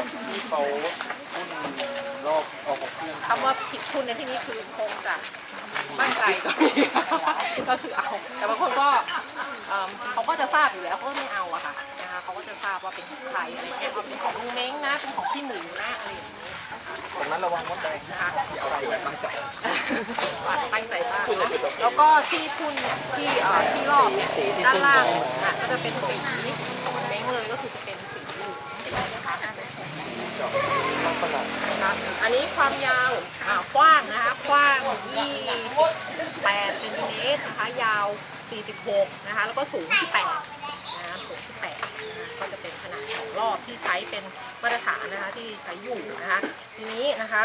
แบบที่เขาพุ่นรอบเอาของเครื่องคำว่าผิดทุนในที่นี้คือคงจะมั่นใจก็มีก็คือเอา แต่บางคนก็เอิ่มเขาก็จะทราบอยู่แล้วเขาก็ไม่เอาอะค่ะนะคะเขาก็จะทราบว่าเป็นของใครอะไรเงี้ยว่าเป็นของลุงเม้งนะเป็นของพี่หมูนะอะไรอย่างนี้ตรงนั้นระวังมดแดงนะคะ อย่าเอาไปตั้งใจตั้งใจมากนะแล้วก็ที่พุ่นเนี่ยที่เอ่อที่รอบเนี่ยด้านล่างเนี่ยอะก็จะเป็นสีของลุงเม้งเลยก็คือจะเป็นสีเหลืองนะคะน่าจะ ลักษณะนะคะอันนี้ความยาวอ่ากว้างนะคะกว้าง28เซนติเมตรนะคะยาว 46นะคะแล้วก็สูงที่8นะคะสูงที่8นะคะก็จะเป็นขนาดของรอบที่ใช้เป็นมาตรฐานนะคะที่ใช้อยู่นะคะทีนี้นะคะ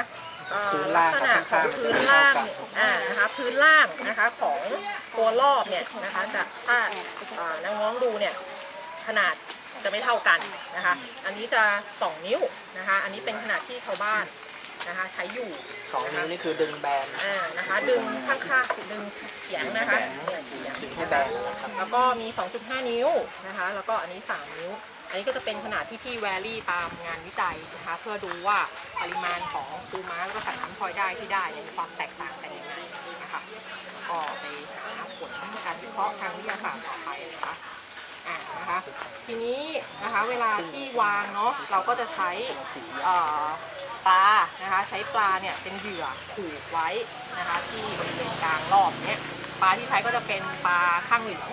เอ่อพื้นลัล่ากงษณะของพื้นล่างเนี่ยอ่านะคะพื้นล่างนะคะของตัวรอบเนี่ยนะคะจะถ้าเอ่อน้องๆดูเนี่ยขนาด จะไม่เท่ากันนะคะ อันนี้จะ 2 นิ้วนะคะ อันนี้เป็นขนาดที่ชาวบ้านนะคะ ใช้อยู่สองนิ้วนี่คือดึงแบนอ่านะคะ ดึงข้างๆดึงเฉียงนะคะเนี่ยเฉียง ดึงให้แบนนะครับแล้วก็มี 2.5 นิ้วนะคะ แล้วก็อันนี้ 3 นิ้ว อันนี้ก็จะเป็นขนาดที่พี่แวรี่ตามงานวิจัยนะคะ เพื่อดูว่าปริมาณของปูม้าแล้วก็สัตว์น้ำพลอยได้ที่ได้เนี่ยมีความแตกต่างกันยังไงนะคะ ก็ไปหาผลการวิเคราะห์ทางวิทยาศาสตร์ต่อไปนะคะ อ่านะคะทีนี้นะคะเวลาที่วางเนาะเราก็จะใช้เอ่อปลานะคะใช้ปลาเนี่ยเป็นเหยื่อผูกไว้นะคะที่บริเวณกลางรอบเนี้ยปลาที่ใช้ก็จะเป็นปลาข้างเหลือง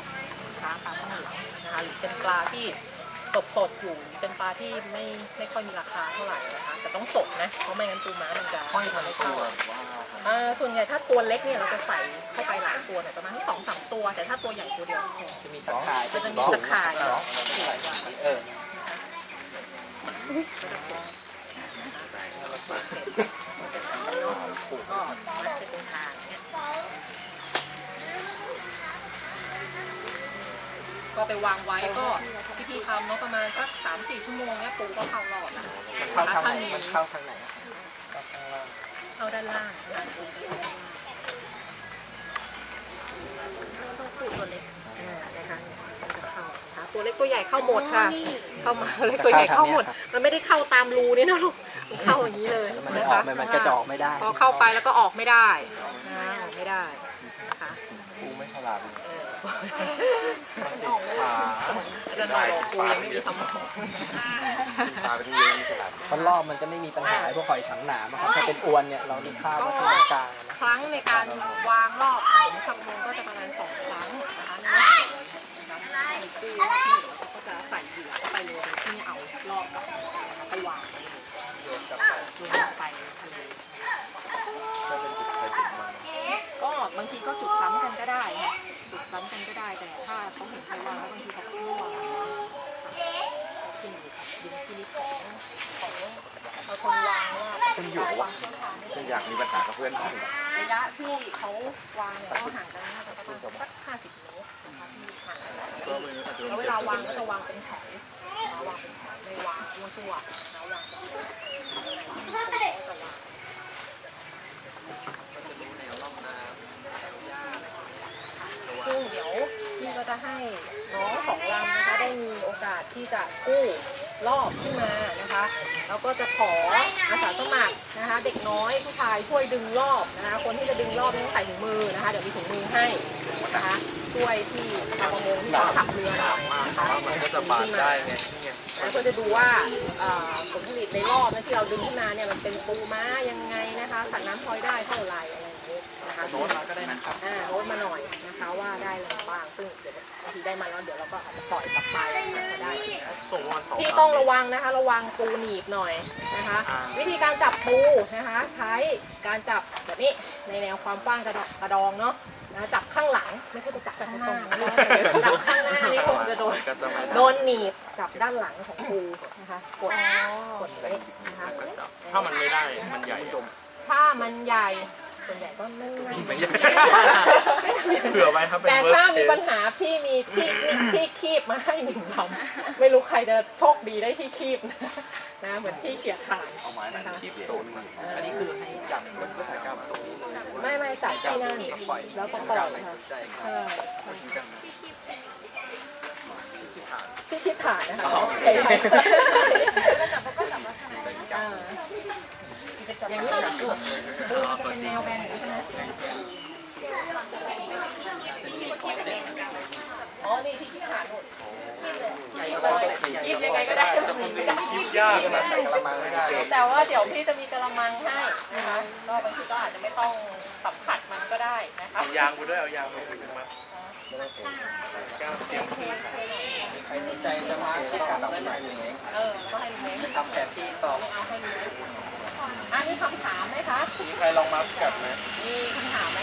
นะคะปลาข้างเหลืองนะคะหรือเป็นปลาที่สดสดๆอยู่เป็นปลาที่ไม่ไม่ค่อยมีราคาเท่าไหร่นะคะแต่ต้องสดนะเพราะไม่งั้นปูม้ามันจะห้อยทันไม่ตัเข้าวว่า อ่าส่วนใหญ่ถ้าตัวเล็กเนี่ยเราจะใส่เข้าไปหลายตัวเนี่ยประมาณที่สองสามตัว แต่ถ้าตัวใหญ่ตัวเดียวพอ จะมีตะข่ายจะมีตะข่าย เนาะเออก็มัดจะเป็นทางเนี่ยก็ไปวางไว้ก็พี่ๆทำเนาะประมาณสักสามสี่ชั่วโมงเนี่ยปูก็เข้ารอบแล้วมันเข้าทางไหนมันเข้าทางไหน เข้าด้านล่างนะคะปูต้องปูตัวเล็กอ่านะคะมันจะเข้านะคะตัวเล็กตัวใหญ่เข้าหมดค่ะ เข้ามาเล็กตัวใหญ่เข้าหมด มันไม่ได้เข้าตามรูนี่นะลูกมันเข้าอย่างนี้เลยมันไม่นะออคะกมันมันก็จะออกไม่ได้ พอเข้าไปแล้วก็ออกไม่ได้นะออกไม่ได้นะคะ กูไม่ฉลาดเลยเออปลาจะนอนรอกูยังไม่มีสมองปลาเป็นเยอะไม่ฉลาดมันรอบมันจะไม่มีปัญหาพวกหอยสังหนามครับถ้าเป็นอวนเนี่ยเรานึกภาว่าตรงกลางนะครั้งในการวางรอบของชักโมงก็จะประมาณสองครั้งนะคะนี่คะมีกู้ที่เขาก็จะใส่เหยื่อเข้าไปเลยที่เอารอบกับแล้วางโยนกลับไปโยนลงไปทะเลก็บางทีก็จุดซ้ำ ค่ะจุดซ้ำกันก็ได้แต่ถ้าเขาเห็นใครวางแล้วบางทีเขาก็ไม่วางขึ้นอยู่กับดุลพินิจของของคนวางว่าคุณอยู่เขาวะวางเชี่ยวชาญจะอยากมีปัญหากับเพื่อนบ้างระยะที่เขาวางเนี่ยก็ห่างกันน่าจะประมาณสัก50เมตรนะคะที่ห่างกันแล้วเวลาวางก็จะวางเป็นแถววางเป็นแถวไม่วางมั่วซั่วนะวางเป็นแถวไหนที่มีคนก็จะวาง มันจะรู้แนวร่องน้ำแนวหญ้าอะไรอย่างเงี้ย ซึ่งเดี๋ยวพี่ก็ จะให้น้องสองลำนะคะได้มีโอกาสที่จะกู้รอบขึ้นมานะคะแล้วก็จะขออาสาสมัครนะคะ เด็กน้อยผู้ชายช่วยดึงรอบนะคะ คนที่จะดึงรอบต้องใส่ถุงมือนะคะ เดี๋ยวมีถุงมือให้นะคะช่วยที่ชาวประมงที่เขาขับเรือน่ะคะมันก็จะบาดได้ไงนี่ไงนะเพื่อจะดูว่าผลผลิตในรอบที่เราดึงขึ้นมาเนี่ยมันเป็นปูม้ายังไงนะคะสัตว์น้ำพลอยได้เท่าไหร่ นะคะโน้ตมาก็ได้นะครับอ่าโน้ตมาหน่อยนะคะว่าได้อะไรบ้างซึ่งเดี๋ยวบางทีได้มาแล้วเดี๋ยวเราก็อาจจะปล่อยกลับไปนะคะถ้าได้ส่งวันสองที่ต้องระวังนะคะ ระวังปูหนีบหน่อยนะคะอ่าวิธีการจับปูนะคะ ใช้การจับแบบนี้ในแนวความกว้างกระดองกระดองเนาะนะจับข้างหลังไม่ใช่ไปจับข้างหน้าจับข้างหน้านี่คงจะโดนก็จะไม่โดนหนีบจับด้านหลังของปูนะคะกดกดไว้นะคะถ้ามันไม่ได้มันใหญ่จมถ้ามันใหญ่ ส่วนใหญ่ก็ไม่ง่ายไม่ใหญ่เผื่อไว้ครับเป็นแต่เวอร์ถ้าสเคมีปัญหาพี่มีที่ที่คีบมาให้หนึ่งลำไม่รู้ใครจะโชคดีได้ที่คีบนะนะเหมือนที่เขียดขานเอาไม้นั้นคีบตูนอันนี้คือให้จับรถก็ใส่ก้าวตรงนี้เลยไม่ไม่จับที่นั่นแล้วก็ปล่อยค่ะใช่ใช่ใช่ที่ผ่านที่คีบขาดนะคะอ๋อโอเคแล้วจับแล้วก็จับลักษณะคื อมันจะเป็นแนวแบนอย่างนี้ใช่ไหมอ๋อ นี่ที่ที่ขาดหมดยิบยังไงก็ได้คิดยากนะใส่กระมังไม่ได้ แต่ว่าเดี๋ยวพี่จะมีกระมังให้นะคะก็บางทีก็อาจจะไม่ต้องสัมผัสมันก็ได้นะคะเอายางมาด้วยเอายางมาด้วยมาก้าวเตรียมใครสนใจจะมาเช็คกับได้ไหมเออก็ให้เม้งทำแผนที่ต่อไม่เอาให้ลุงเม้งอันนี้คำถามไหมคะ มีใครลองมาสกัดไหมมีคำถามไหม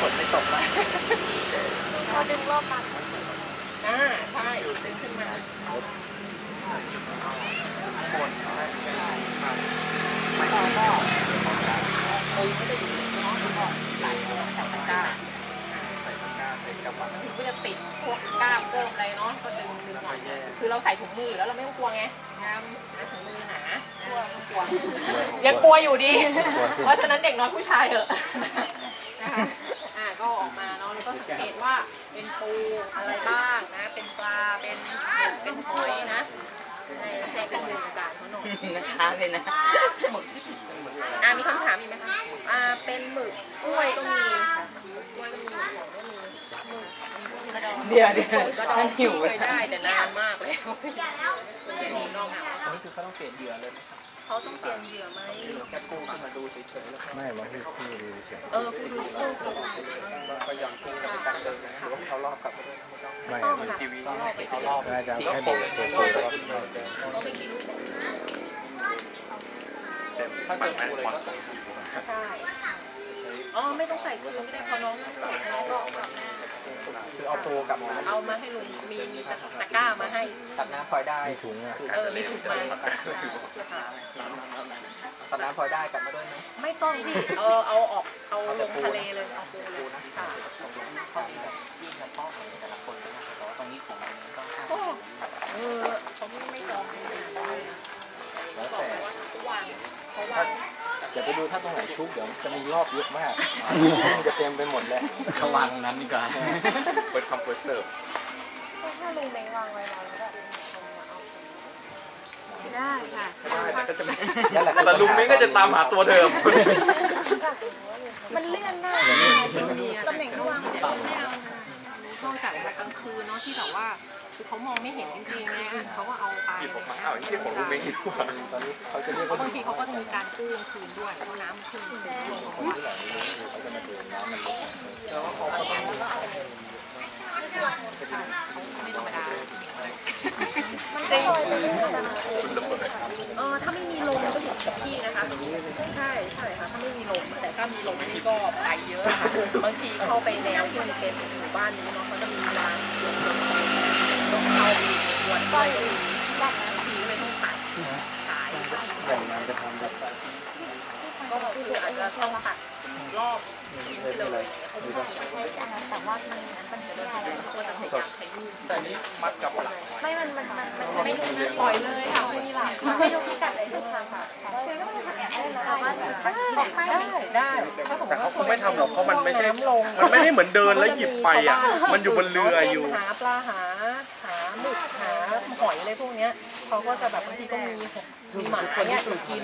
ฝนไม่ตกมาพอดึงรอบมันอ่าใช่ดึงขึ้นมาคนแล้วก็ปุยไม่ได้อยู่เนาะแล้วก็ไหลออกจากตะกร้า ถึงก็จะติดพวกกล้ามเกิมอะไรเนาะก็ดึงดึงออกคือเราใส่ถุงมืออยู่แล้วเราไม่ต้องกลัวไงงามนะถุงมือหนากลัวกลัวยังกลัวอยู่ดี เพราะฉะนั้นเด็กน้อยผู้ชายเหอะนะคะอ่าก็ออกมาเนาะแล้วก็สังเกตว่าเป็นปูอะไรบ้างนะ เป็นปลาเป็นหมึกเป็นหอยนะให้ให้เป็นมืออาจารย์เขาหน่อยนะคะเลยนะอ่ามีคำถามอีกไหมคะอ่าเป็นหมึกกล้วยก็มีค่ะกล้วยก็มี เดี๋ยวเดี๋ยวหมึกกระดองหิวเคยได้แต่นานมากแล้วจะมีนอกอะอันนี้คือเขาต้องเปลี่ยนเหยื่อเลยเขาต้องเปลี่ยนเหยื่อไหมแค่กู้ขึ้นมาดูเฉยๆแล้วไม่มาที่ที่ดูเฉยเออคือดูคู่กันก็ยังทิ้กันไปตามเดิมนะหรือว่าเขารอบกลับมาด้วยไม่ต้องไม่ต้องค่ะทีวีเอารอบน่าจะทิ้งแค่โป่ดูงเฉยๆแล้วก็เอาไปกินถ้าเจอปูเลยก็ใส่ใช่อ๋อไม่ต้องใส่คืนก็ได้พอน้องใส่แล้วก็ คือเอาปูกลับมาเอามาให้ลุงมีมีตะกร้ามาให้ ตัดน้ำพลอยได้มีถุงอะเออมีถุงมาค่ะตัดน้ำพลอยได้กลับมาด้วยไหมไม่ต้องพี่เออเอาออกเอาลงทะเลเลยเอาปูเลยค่ะข้อดีแบบที่เฉพาะของแต่ละคนนะครับแต่ว่าตรงนี้ของมันต้องห้ามก็เออเขาไม่ไม่จองเลยนะแล้วบอกแต่เลยว่าทุกวันเพราะว่า อย่าไปดูถ้าตรงไหนชุบเดี๋ยวจะมีรอบเยอะมากมันจะเต็มไปหมดเลยระวังนั้นดีกว่าเปิดคำเปิดเสิร์ฟถ้าลุงเมงวางไว้เราแล้วก็ได้ค่ะได้แต่ก็จะไม่นั่นแหละแต่ลุงมิ้งก็จะตามหาตัวเดิม มันเลื่อนได้ตำแหน่งระหว่างไม่เอานอกจากแบบกลางคืนเนาะที่แบบว่า คือเขามองไม่เห็นจริงๆไงเขาก็เอาไปหยิบออกมาอ้าวนี่ของลุงมิ้งดีกว่าตอนนี้เขาจะเรียกเพราะว่าบางทีเขาก็จะมีการกู้กลางคืนด้วยเพราะน้ำมันขึ้นลงเขาว่าเขาจะมาดูน้ำมันลดไม่ธรรมดามันจริงเออถ้าไม่มีลมก็อยู่กับที่นะคะ ใช่ใช่ค่ะถ้าไม่มีลมแต่ถ้ามีลมนี่ก็ไปเยอะค่ะบางทีเข้าไปแนวที่มันเป็นหมู่บ้านนี้เนาะเขาจะมีร้านเยอะๆ ต้องเข้าไปสวนก็มีบางทีก็เลยต้องตัดขายบ่งงานจะทำแบบก็คืออาจจะต้องตัดรอบชิ้นไปเลยเขาเกี่ยวแต่ว่ามันมันจะได้ก็จะพยายามใช้มือแต่นี้มัดกับหลังไม่ มัน มัน มันไมันไม่ปล่อยเลยค่ะไม่มีหลักไม่รู้พิกัดเลยทุกครั้งค่ะคือก็ไม่ได้ทำแอบได้นะได้ได้ถ้าสมมแต่เขาคงไม่ทำหรอกเพราะมันไม่ใช่มันไม่ได้เหมือนเดินแล้วหยิบไปอะ มันอยู่บนเรืออยู่หาปลาหา หาหมึกหาหอยอะไรพวกเนี้ยเขาก็จะแบบบางทีก็มีมีหมาเนี่ยกิน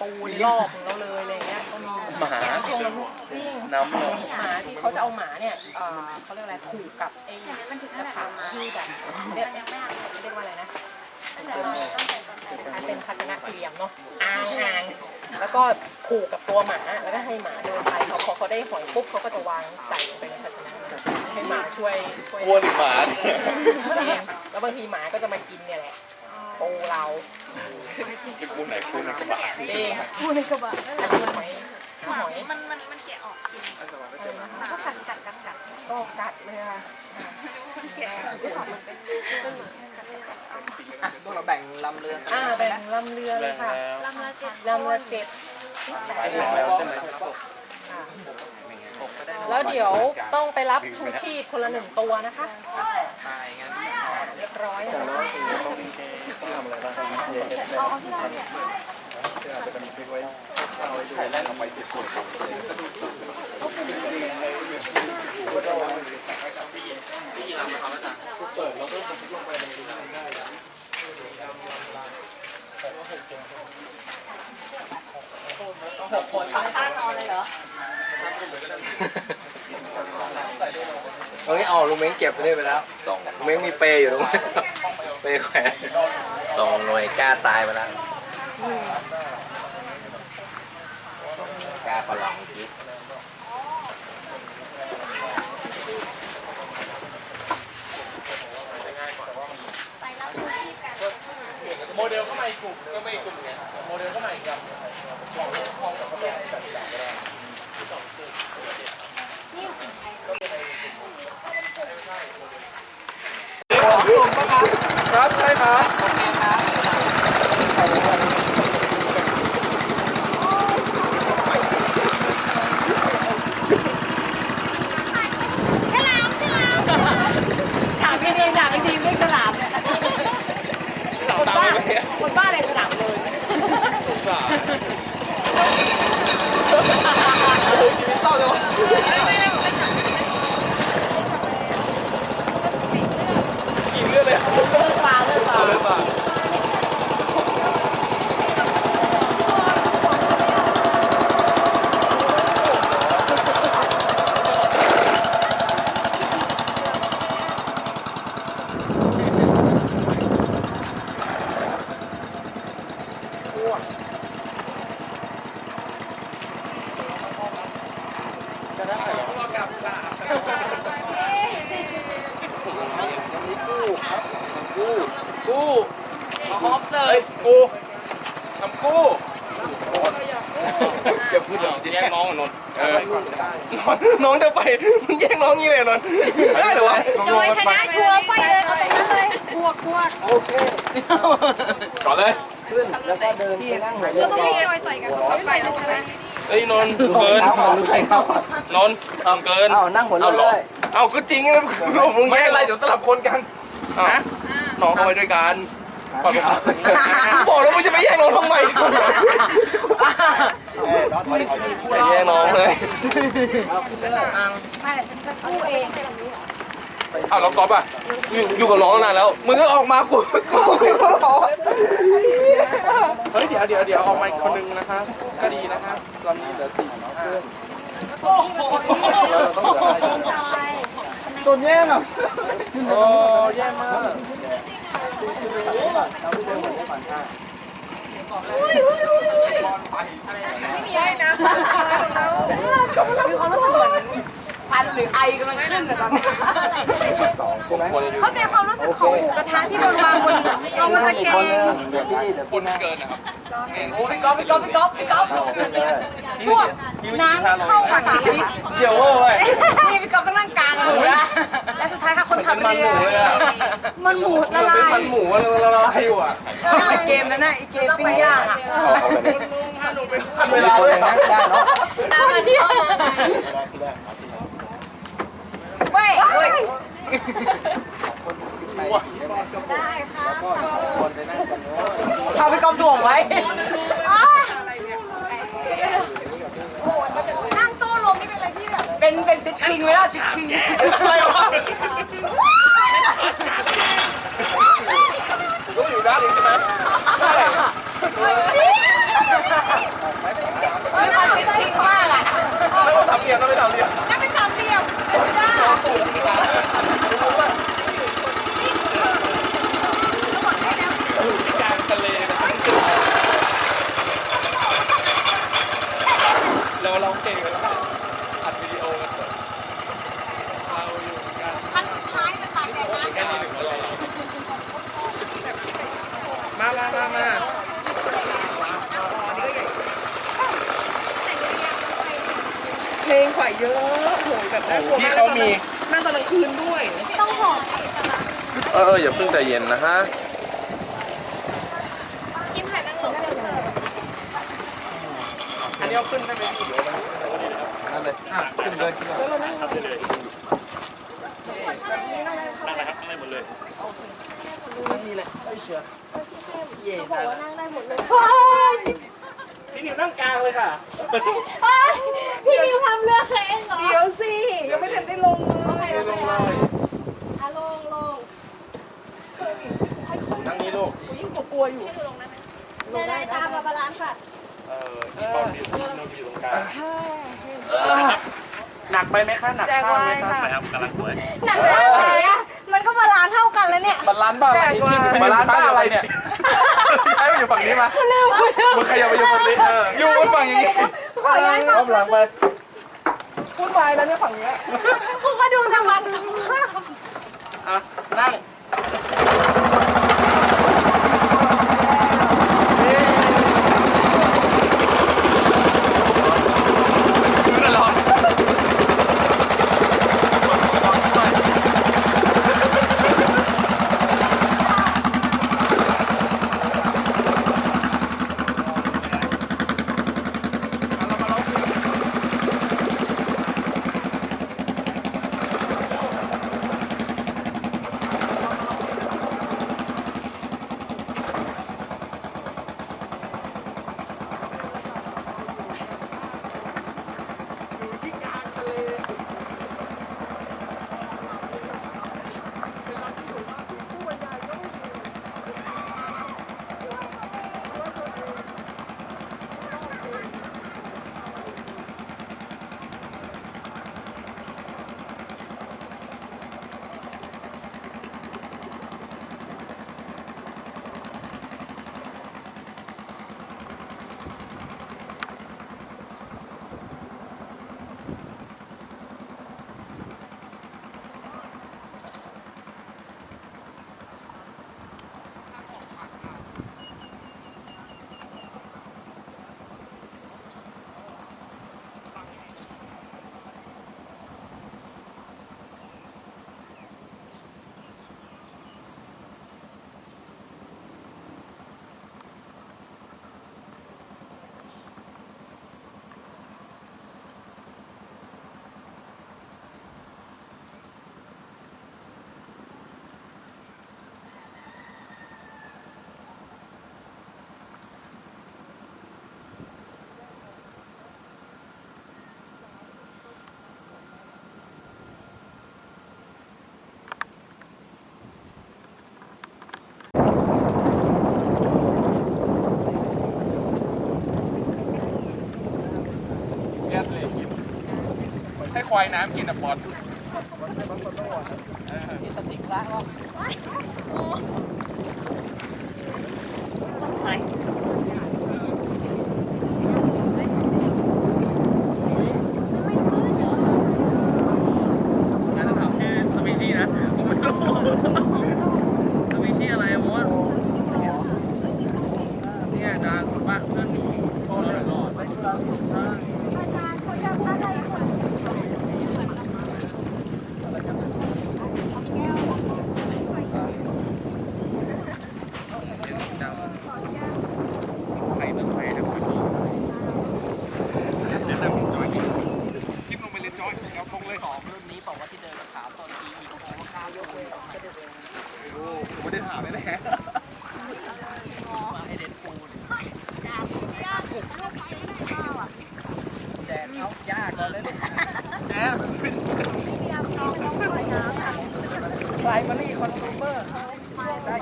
ปูในรอบของเราเลยอะไรเงี้ยก็มีหมาช่วงนั้นจริงน้ำลงหมาที่เขาจะเอาหมาเนี่ยเอ่อเขาเรียกอะไรผูกกับไอ้กระถางที่แบบเรียกเรียกว่าอะไรนะเป็นภาชนะสี่เหลี่ยมเนาะอ่างอ่างแล้วก็ผูกกับตัวหมาแล้วก็ให้หมาเดินไปเขาพอเขาได้หอยปุ๊บเขาก็จะวางใส่ลงไปในภาชนะ ให้หมาช่วยช่วยกลัวหรือหมาจริงแล้วบางทีหมาก็จะมากินเนี่ยแหละปูเรากินปูไหนปูในกระบะเองปูในกระบะอันนี้มันหอยหอยมันมันมันแกะออกก็กัดกัดกัดกัดก็กัดเลยค่ะพวกเราแบ่งลำเรืออ่าแบ่งลำเรือเลยค่ะลำละเจ็ดลำละเจ็ดไปแล้วใช่ไหมค่ะผมก็ได้ แล้วเดี๋ยวต้องไปรับชูชีพคนละหนึ่งตัวนะคะตายงั้นเรียบร้อยแล้วสิ่งที่ต้องที่ทำอะไรบ้างครับเยสเอาที่เราเนี่ยจะเป็นพริกไว้เอาไว้ใช้แล่นออกไปสิบคนที่เรามาทำอาจารย์เปิดแล้วก็ลงไปในน้ได้เหกคนตั้งนอนเลยเหรอ เฮ้ยเอาลุงเม้งเก็บไปได้ไปแล้วสองลุงเม้งมีเปย์อยู่ตรงนี้เปย์แขวนสองหน่วยกล้าตายไปแล้วสองหน่วยกล้าพลังคิดโมเดลเข้ามาอีกกลุ่มก็ไม่อีกกลุ่มไงโมเดลเข้ามาอีกกับห้องกับแม่จัดจัดก็ได้ ครับใช่ครับถามพี่เองถามดีไม่ฉลามเนี่ยคนบ้าคนบ้าอะไรฉลามเลยกินเลือดเลย เลิกปลาเลิกปลา เลือดป่ะ กู้มาฮอปเลยกูทำกู้อย่าพูดอย่างนี้แย่งน้องนนเออน้องจะไปมึงแย่งน้องงี้เลยนน ได้เหรอวะโดยชนะชัวร์ไปเลยเอาตรงนั้นเลยบวกบวกก่อนเลยขึ้นแล้วก็เดินไปนั่งหัวเรืเราอต้องมีจอยต่อยกันเขาไปแล้วใช่ไหมเอ้ยนนเกินเอาของใครเขานนทำเกินเอานั่งหัวเรือเลยเอาก็จริงนะมึงแย่งอะไรเดี๋ยวสลับคนกันฮะน้องเข้าไปด้วยกัน บอกแล้วมึงจะไม่แย่งน้องทำไมอย่าแย่งน้องเลยไม่ฉันจะกู้เองอ้าวแล้วก๊อฟอะอยู่อยู่กับน้องนานแล้ว มึงก็ออกมากูกูเฮ้ยเดี๋ยวเดี๋ยวเดี๋ยวออกมาอีกคนนึงนะคะ ก็ดีนะคะตอนนี้เหลือสี่ห้าโดนแย่งอะโอ้แย่มาก ไม่มีให้นะมีความรู้สึกเหมือนพันหรือไอกำลังขึ้นอะตอนนี้สองใช่ไหมเข้าใจความรู้สึกของหมูกระทะที่โดนวางบนเอาบนตะอีแกกรคนนึงงเดี๋ยวพี่เดี๋ยวพี่นะเกินนะครับ โอ้พี่ก๊อฟพี่ก๊อฟพี่ก๊อฟพี่ก๊อฟส้วมน้ำเข้ามาสาลิเดี๋ยวเว้ยนี่พี่ก๊อฟต้องนั่งกลางเลยนะและสุดท้ายค่ะคนขับเรือมันหมูละลายมันหมูละลายอยู่อะไอเกมนั้นน่ะไอเกมปิ้งย่างอะเอาเอาแบบนี้ทันเวลาเลยนะได้เนาะน้ำเที่ยวเว้ย เว้ยได้ค่ะก็สองคนไปนั่งกันเอาพี่ก๊อฟถ่วงไว้นั่งโต้ลมนี่เป็นอะไรที่แบบเป็นเป็นซิทคิงไหมล่ะซิทคิงอะไรวะรู้อยู่ด้านนี้ใช่ไหมใช่เฮ้ยมันซิทคิงมากอะแล้วก็ทำเรียนก็ไม่ทำเรียนนั่งเป็นสามเหลี่ยมเป็นได้ ตูดมีการมีการทะเลเราเราเก่งกันแล้วอัดวิดีโอกันเราอยู่กัน คันสุดท้ายมันตากแดดนะ แค่นี้หนึ่งเรามามามามา เพลงขวายเยอะโหยแบบน่ากลัวที่มากเขามี นั่งตอนกลางคืนด้วย ต้องหอมเอออย่าเพิ่งใจเย็นนะฮะ กินไข่นางรมได้เลยอันนี้เอาขึ้นได้ไหมพี่นั่นเลยขึ้นเลยขึ้นเลยบอกว่านั่งได้หมดเลย พี่นิวนั่งกลางเลยค่ะพี่นิวทำเรือแข่งเหรอเดี๋ยวสิ ยังไม่ทันได้ลงเลยโอเคโอเคอะลงลงนั่งนี้ลูก ยิ่งกลัวอยู่ ได้ได้ตามมาบาลานซ์ค่ะเอออีบอลมีนมอยู่ตรงกลางหนักไปไหมคะ หนักข้างไหมคะไปครับกำลังสวยหนักเลยอะมันก็บาลานซ์เท่ากันแล้วเนี่ย บาลานซ์บ้าอะไรบาลานซ์บ้าอะไรเนี่ย ให้ไปอยู่ฝั่งนี้มามึงขยับไปอยู่ฝั่งนี้เอออยู่บนฝั่งอย่างนี้ขอย้ายฝั่งอ้อมหลังไปพูดไปแล้วเนี่ยฝั่งเนี้ยคุณก็ดูจังหวะตรงข้าม อะนั่ง ควายน้ำกินอะบอลงั้นถามชื่อสปีชีส์นะ ผมไม่รู้สปีชีส์อะไรอะมดเนี่ยอาจารย์บ้านเพื่อนอยู่พ่อเลยรอดใช่ไข่เบิกไข่นะคุณผู้ชมแนะนำจอยจิ้มลงไปเลยจอยเอาลงเลย ของรุ่นนี้บอกว่าที่เดินกับขาตอนทีอีโคข้าวยกเลย ไม่รู้ผมไม่ได้ถามเลยแน่ มาไอเดนปูนแดดเขายากเลยเลยไฟมานี่คอนซูเมอร์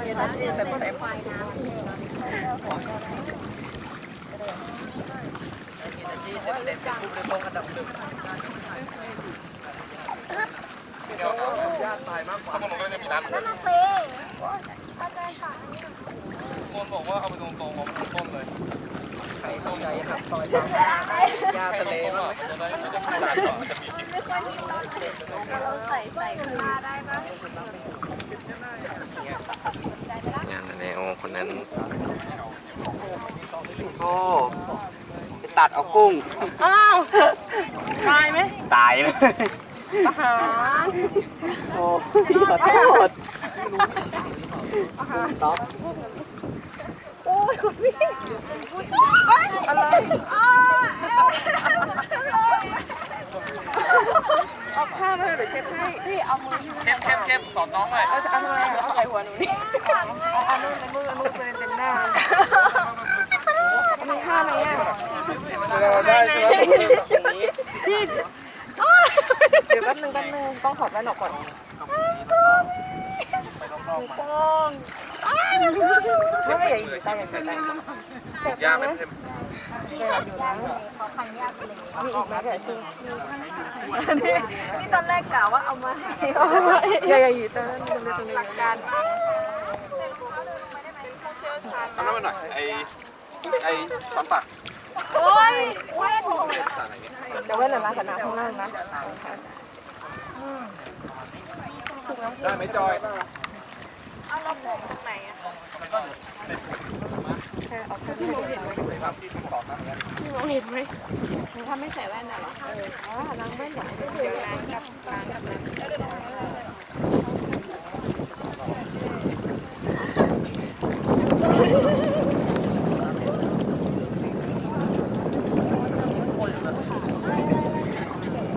ได้เย็นนะจีแต่ไม่เต็มเดี๋ยวญาติตายมากกว่าเขาบอกว่าจะมีร้านนั่นน่ะสิคนบอกว่าเอาไปตรงๆเอาไปต้นเลยใครเข้าใจครับซอยสามยาทะเลต้นมาอะจะได้จะได้ไม่ตายก่อนมันจะมีจริงเราใส่ใส่ผ้าได้ปะ งานอะไรโอ้ คนนั้นโอ้ไปตัดเอากุ้ง อ้าว ตายไหมตายเลยอาหารโอ้ขอโทษอาหารต๊อกโอ้ยคุณพี่อะไรเอาผ้ามาเดี๋ยวเช็ดให้ พี่ เอามือเข้มเข้มเข้มสอนน้องหน่อยเอาเอาอะไรเอาใส่หัวหนูนี่เอาเอันนู้นในมืออันนู้นเลยเป็นหน้ามีผ้าไหมอะได้ใช่ไหมพี่เดี๋ยวแป๊บนึงแป๊บนึงต้องถอดแว่นออกก่อนไปรอบๆมาโป้งไม่ไม่อย่า อยู่ใต้อย่าอยู่ใต้ยากไหมเข้มนี่ตอนแรกกะว่าเอามาให้อย่าอย่าอยู่ตรงนั้นตรงนี้ตรงนี้หลักการมากเอาแล้วมาหน่อยไอ้ไอ้ตอนตักโอ้ยเว้นเดี๋ยวไว้หน่อยนะขนาดข้างล่างนะได้ไหมจอยเอาเราปลูกตรงไหนอะ พี่มองเห็นไหมถ้าไม่ใส่แว่นน่ะเหรอเอออ๋อนางแว่นอยากให้ได้เดี๋ยวนางกับนางกับนา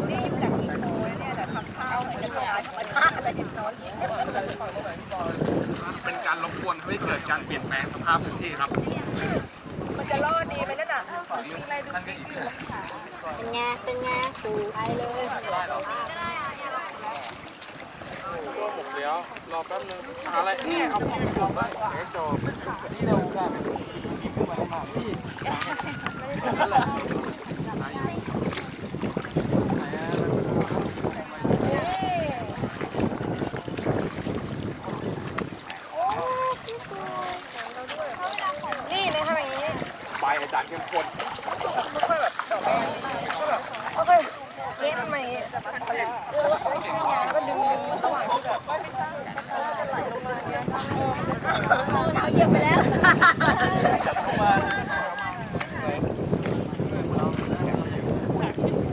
นี่จากอีโคเนี่ยแต่ทำข้าวมันจะทำลายธรรมชาไรอย่างน้อยเป็นการรบกวนให้เกิดการเปลี่ยนแปลง สภาพพื้นที่ครับ มันจะรอดดีไหมนั่นน่ะเป็นไงเป็นไงปูไปเลยตัวหมกเดี๋ยวรอแป๊บนึงหาอะไรนี่เอาของจบได้เดี๋ยวจบนี่เราได้ไหมกินขึ้นมาแล้วมาพี่นั่นแหละ นี่เลยทำอย่างนี้ ใบอาจารย์เข้มข้น นี่ทำไมเออใช้ยางก็ดึงดึงระหว่างที่แบบเอาเหยียบไปแล้ว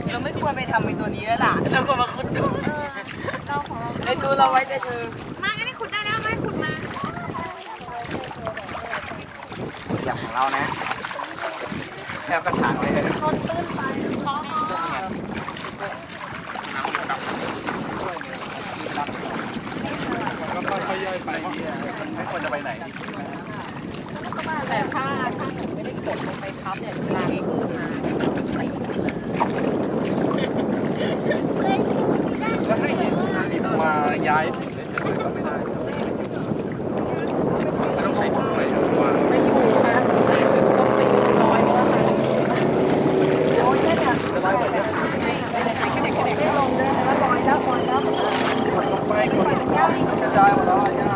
เราไม่ควรไปทำไอ้ตัวนี้แล้วล่ะเราควรมาขุดตัวไอ้ตัวเราไว้แต่เธอ มางั้นนี่ขุดได้แล้วไม่ขุดมา อย่างของเรานะแทบกระถางเลย ชนตื้นไปคอ ก็ค่อยๆย่อย ไปไม่ควรจะไปไหนแต่ถ้าถ้าหนูไม่ได้กดลงไปทับเนี่ยลาขึ้นมาไปอีกแล้วให้หินมาย้ายนเลยก็ไม่ได้ไม่ต้องใช้ถุงเลยว่า ไม่อยู่นะต้องไปร้อยเมื่อค่ะร้อยแค่เนี่ยร้อยแค่เนี่ยไม่ลงเลยนะร้อยแล้วร้อยแล้ว จะได้หมดแล้วย่า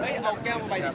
เฮ้ยเอาแ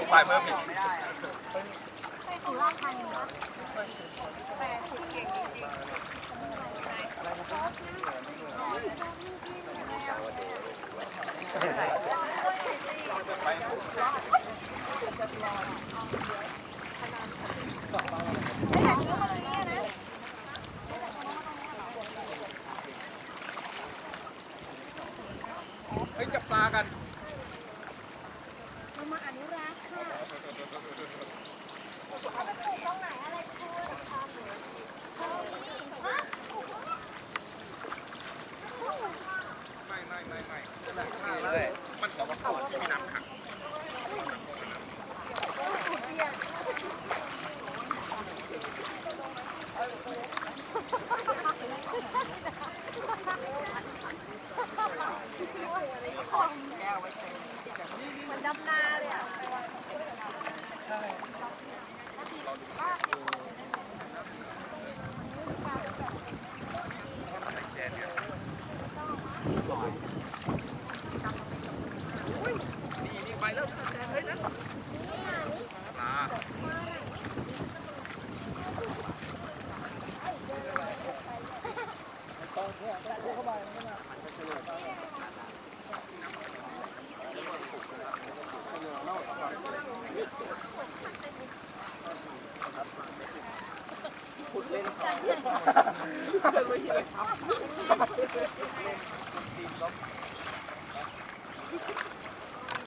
มีฝ่ายเพิ่มอีกไป